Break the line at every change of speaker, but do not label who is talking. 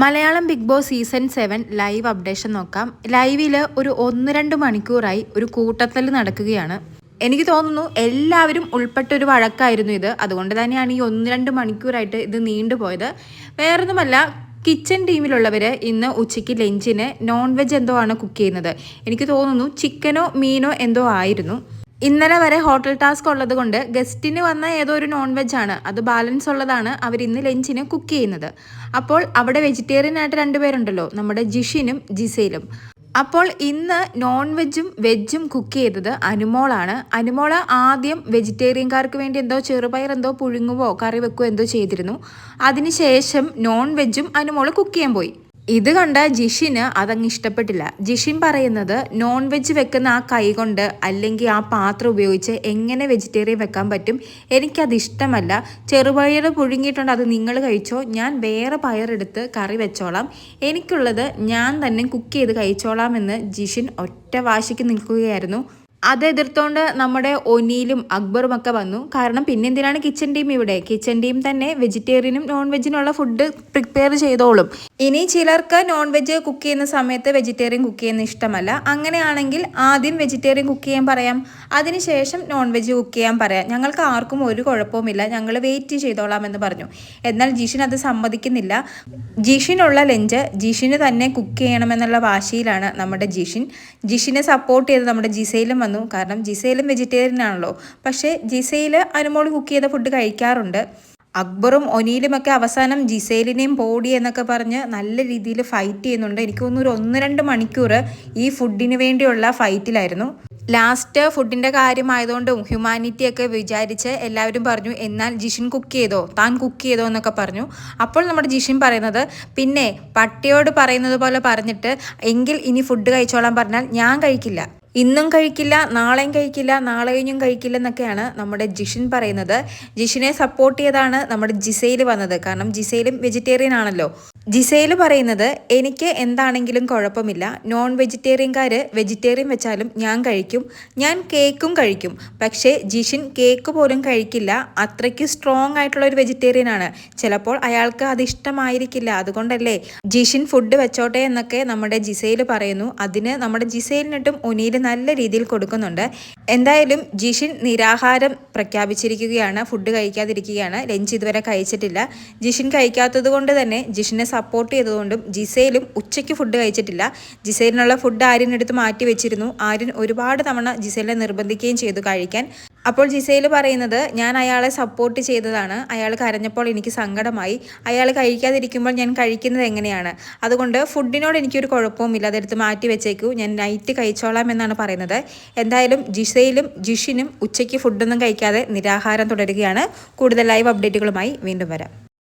Malayalam Bigg Boss season seven live updation നോക്കാം. ലൈവിൽ ഒരു ഒന്ന് രണ്ട് മണിക്കൂറായി ഒരു കൂട്ടത്തൽ നടക്കുകയാണ്. എനിക്ക് തോന്നുന്നു എല്ലാവരും ഉൾപ്പെട്ട ഒരു വഴക്കായിരുന്നു ഇത്. അതുകൊണ്ട് തന്നെയാണ് ഈ ഒന്ന് രണ്ട് മണിക്കൂറായിട്ട് ഇത് നീണ്ടുപോയത് വേറൊന്നുമല്ല കിച്ചൺ ടീമിലുള്ളവർ ഇന്ന് ഉച്ചയ്ക്ക് ലഞ്ചിന് നോൺ വെജ് എന്തോ ആണ് കുക്ക് ചെയ്യുന്നത്. എനിക്ക് തോന്നുന്നു ചിക്കനോ മീനോ എന്തോ ആയിരുന്നു. ഇന്നലെ വരെ ഹോട്ടൽ ടാസ്ക് ഉള്ളത് കൊണ്ട് ഗസ്റ്റിന് വന്ന ഏതോ ഒരു നോൺ വെജ് ആണ്. അത് ബാലൻസ് ഉള്ളതാണ്. അവർ ഇന്ന് ലഞ്ചിന് കുക്ക് ചെയ്യുന്നത്. അപ്പോൾ അവിടെ വെജിറ്റേറിയൻ ആയിട്ട് രണ്ടുപേരുണ്ടല്ലോ നമ്മുടെ ജിഷിനും ജിസയിലും അപ്പോൾ ഇന്ന് നോൺ വെജും വെജും കുക്ക് ചെയ്തത് അനുമോളാണ്. അനുമോൾ ആദ്യം വെജിറ്റേറിയൻകാർക്ക് വേണ്ടി എന്തോ ചെറുപയർ എന്തോ പുഴുങ്ങുവോ കറി വെക്കുവോ എന്തോ ചെയ്തിരുന്നു. അതിനുശേഷം നോൺ വെജും അനുമോൾ കുക്ക് ചെയ്യാൻ പോയി. ഇത് കണ്ട ജിഷിന് അതങ്ങ് ഇഷ്ടപ്പെട്ടില്ല. ജിഷിൻ പറയുന്നത് നോൺ വെജ് വെക്കുന്ന ആ കൈ കൊണ്ട് അല്ലെങ്കിൽ ആ പാത്രം ഉപയോഗിച്ച് എങ്ങനെ വെജിറ്റേറിയൻ വെക്കാൻ പറ്റും? എനിക്കത് ഇഷ്ടമല്ല. ചെറുപയർ പുഴുങ്ങിയിട്ടുണ്ട് അത് നിങ്ങൾ കഴിച്ചോ? ഞാൻ വേറെ പയറെടുത്ത് കറി വെച്ചോളാം. എനിക്കുള്ളത് ഞാൻ തന്നെ കുക്ക് ചെയ്ത് കഴിച്ചോളാം എന്ന് ജിഷിൻ ഒറ്റ വാശിക്ക് നിൽക്കുകയായിരുന്നു. അത് എതിർത്തോണ്ട് നമ്മുടെ ഒനിയിലും അക്ബറും ഒക്കെ വന്നു. കാരണം പിന്നെ എന്തിനാണ് കിച്ചൺ ടീം ഇവിടെ? കിച്ചൺ ടീം തന്നെ വെജിറ്റേറിയനും നോൺ വെജിനുള്ള ഫുഡ് പ്രിപ്പയർ ചെയ്തോളും. ഇനി ചിലർക്ക് നോൺ വെജ് കുക്ക് ചെയ്യുന്ന സമയത്ത് വെജിറ്റേറിയൻ കുക്ക് ചെയ്യുന്ന ഇഷ്ടമല്ല. അങ്ങനെയാണെങ്കിൽ ആദ്യം വെജിറ്റേറിയൻ കുക്ക് ചെയ്യാൻ പറയാം. അതിനുശേഷം നോൺ വെജ് കുക്ക് ചെയ്യാൻ പറയാം. ഞങ്ങൾക്ക് ആർക്കും ഒരു കുഴപ്പവുമില്ല. ഞങ്ങൾ വെയിറ്റ് ചെയ്തോളാം എന്ന് പറഞ്ഞു. എന്നാൽ ജിഷിൻ അത് സമ്മതിക്കുന്നില്ല. ജിഷിനുള്ള ലഞ്ച് ജിഷിന് തന്നെ കുക്ക് ചെയ്യണമെന്നുള്ള വാശിയിലാണ് നമ്മുടെ ജിഷിൻ. ജിഷിനെ സപ്പോർട്ട് ചെയ്ത് നമ്മുടെ ജിസയിലും വന്നു. കാരണം ജിസയിലും വെജിറ്റേറിയൻ ആണല്ലോ പക്ഷേ ജിസയിൽ അനുമോൾ കുക്ക് ചെയ്ത ഫുഡ് കഴിക്കാറുണ്ട്. അക്ബറും ഒനീലുമൊക്കെ അവസാനം ജിസേലിനെയും പോടി എന്നൊക്കെ പറഞ്ഞ് നല്ല രീതിയിൽ ഫൈറ്റ് ചെയ്യുന്നുണ്ട്. എനിക്ക് തോന്നുന്നു ഒരു ഒന്ന് രണ്ട് മണിക്കൂർ ഈ ഫുഡിന് വേണ്ടിയുള്ള ഫൈറ്റിലായിരുന്നു ലാസ്റ്റ് ഫുഡിന്റെ കാര്യമായതുകൊണ്ടും ഹ്യൂമാനിറ്റി ഒക്കെ വിചാരിച്ച് എല്ലാവരും പറഞ്ഞു എന്നാൽ ജിഷിൻ കുക്ക് ചെയ്തോ? താൻ കുക്ക് ചെയ്തോ? എന്നൊക്കെ പറഞ്ഞു. അപ്പോൾ നമ്മുടെ ജിഷിൻ പറയുന്നത് പിന്നെ പട്ടിയോട് പറയുന്നത് പോലെ പറഞ്ഞിട്ട് എങ്കിൽ ഇനി ഫുഡ് കഴിച്ചോളാൻ പറഞ്ഞാൽ ഞാൻ കഴിക്കില്ല. ഇന്നും കഴിക്കില്ല നാളെയും കഴിക്കില്ല നാളെ കഴിഞ്ഞും കഴിക്കില്ല എന്നൊക്കെയാണ് നമ്മുടെ ജിഷിൻ പറയുന്നത്. ജിഷിനെ സപ്പോർട്ട് ചെയ്താണ് നമ്മുടെ ജിസയിൽ വന്നത്. കാരണം ജിസയിലും വെജിറ്റേറിയൻ ആണല്ലോ. ജിസയിൽ പറയുന്നത് എനിക്ക് എന്താണെങ്കിലും കുഴപ്പമില്ല. നോൺ വെജിറ്റേറിയൻകാർ വെജിറ്റേറിയൻ വെച്ചാലും ഞാൻ കഴിക്കും. ഞാൻ കേക്കും കഴിക്കും. പക്ഷേ ജിഷിൻ കേക്ക് പോലും കഴിക്കില്ല. അത്രയ്ക്ക് സ്ട്രോങ് ആയിട്ടുള്ള ഒരു വെജിറ്റേറിയൻ ആണ്. ചിലപ്പോൾ അയാൾക്ക് അത് ഇഷ്ടമായിരിക്കില്ല. അതുകൊണ്ടല്ലേ ജിഷിൻ ഫുഡ് വെച്ചോട്ടെ എന്നൊക്കെ നമ്മുടെ ജിസയിൽ പറയുന്നു. അതിന് നമ്മുടെ ജിസയിലിനിട്ടും ഒനിയിൽ നല്ല രീതിയിൽ കൊടുക്കുന്നുണ്ട്. എന്തായാലും ജിഷിൻ നിരാഹാരം പ്രഖ്യാപിച്ചിരിക്കുകയാണ്. ഫുഡ് കഴിക്കാതിരിക്കുകയാണ്. ലഞ്ച് ഇതുവരെ കഴിച്ചിട്ടില്ല. ജിഷിൻ കഴിക്കാത്തത് കൊണ്ട് തന്നെ ജിഷിനെ സപ്പോർട്ട് ചെയ്തതുകൊണ്ടും ജിസയിലും ഉച്ചയ്ക്ക് ഫുഡ് കഴിച്ചിട്ടില്ല. ജിസയിലിനുള്ള ഫുഡ് ആര്യനെടുത്ത് മാറ്റി വെച്ചിരുന്നു. ആര്യൻ ഒരുപാട് തവണ ജിസയിലെ നിർബന്ധിക്കുകയും ചെയ്തു കഴിക്കാൻ. അപ്പോൾ ജിസയിൽ പറയുന്നത് ഞാൻ അയാളെ സപ്പോർട്ട് ചെയ്തതാണ്. അയാൾ കരഞ്ഞപ്പോൾ എനിക്ക് സങ്കടമായി. അയാൾ കഴിക്കാതിരിക്കുമ്പോൾ ഞാൻ കഴിക്കുന്നത് എങ്ങനെയാണ്? അതുകൊണ്ട് ഫുഡിനോട് എനിക്കൊരു കുഴപ്പവുമില്ല. അതെടുത്ത് മാറ്റി വെച്ചേക്കൂ. ഞാൻ നൈറ്റ് കഴിച്ചോളാം എന്നാണ് പറയുന്നത്. എന്തായാലും ജിസയിലും ജിഷിനും ഉച്ചയ്ക്ക് ഫുഡൊന്നും കഴിക്കാതെ നിരാഹാരം തുടരുകയാണ്. കൂടുതൽ ലൈവ് അപ്ഡേറ്റുകളുമായി വീണ്ടും വരാം.